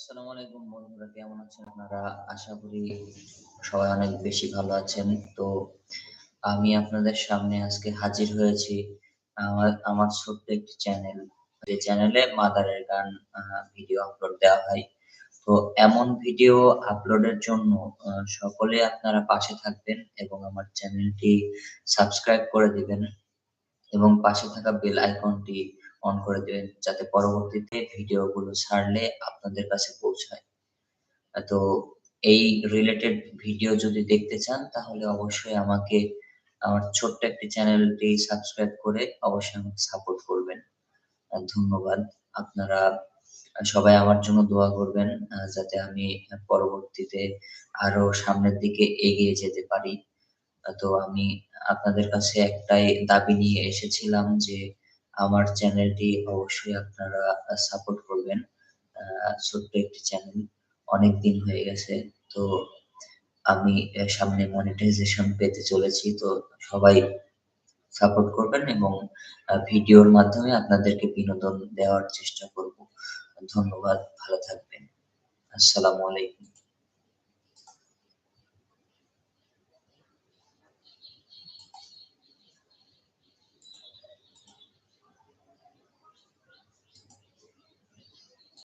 আসসালামু আলাইকুম বন্ধুরা, কেমন আছেন আপনারা? আশা করি সবাই অনেক বেশি ভালো আছেন। তো আমি আপনাদের সামনে আজকে হাজির হয়েছি আমার আমার ছোট্ট একটি চ্যানেল যে চ্যানেলে মাদারের গান ভিডিও আপলোড দেওয়া হয়। তো এমন ভিডিও আপলোডের জন্য সকলে আপনারা পাশে থাকবেন এবং আমার চ্যানেলটি সাবস্ক্রাইব করে দিবেন। এবং পাশে থাকা বেল আইকনটি অন করে দিবেন, যাতে পরবর্তীতে ভিডিওগুলো ছাড়লে আপনাদের কাছে পৌঁছায়। তো এই রিলেটেড ভিডিও যদি দেখতে চান, তাহলে অবশ্যই আমাকে, আমার ছোট্ট একটি চ্যানেলটি সাবস্ক্রাইব করে অবশ্যই আমাকে সাপোর্ট করবেন। ধন্যবাদ। আপনারা সবাই আমার জন্য দোয়া করবেন যাতে আমি পরবর্তীতে আরও সামনের দিকে এগিয়ে যেতে পারি। তো আমি আপনাদের কাছে একটাই দাবি নিয়ে এসেছিলাম যে আমার চ্যানেলটি অবশ্যই আপনারা সাপোর্ট করবেন। ছোট্ট একটি চ্যানেল, অনেক দিন হয়ে গেছে। তো আমি সামনে মনিটাইজেশন পেতে চলেছি, তো সবাই সাপোর্ট করবেন এবং ভিডিওর মাধ্যমে আপনাদেরকে বিনোদন দেওয়ার চেষ্টা করব। ধন্যবাদ, ভালো থাকবেন। আসসালামু আলাইকুম।